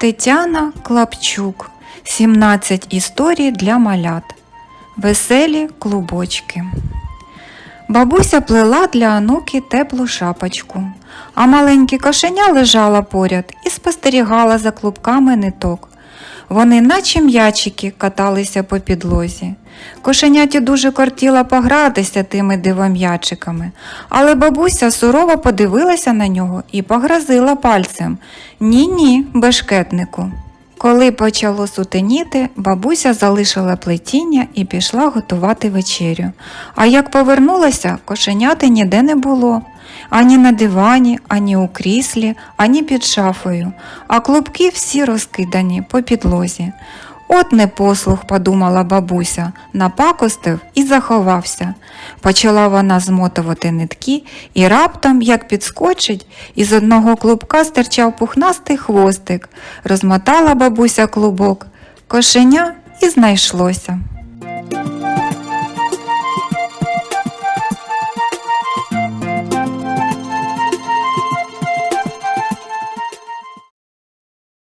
Тетяна Клапчук 17 історій для малят. Веселі клубочки. Бабуся плела для онуки теплу шапочку, а маленьке кошеня лежала поряд і спостерігала за клубками ниток. Вони, наче м'ячики, каталися по підлозі. Кошеняті дуже кортіла погратися тими дивом'ячиками, але бабуся сурово подивилася на нього і погрозила пальцем Ні-ні, бешкетнику. Коли почало сутеніти, бабуся залишила плетіння і пішла готувати вечерю. А як повернулася, кошеняти ніде не було. Ані на дивані, ані у кріслі, ані під шафою, а клубки всі розкидані по підлозі. От непослух, подумала бабуся, напакостив і заховався. Почала вона змотувати нитки і раптом, як підскочить, із одного клубка стирчав пухнастий хвостик. Розмотала бабуся клубок, кошеня і знайшлося.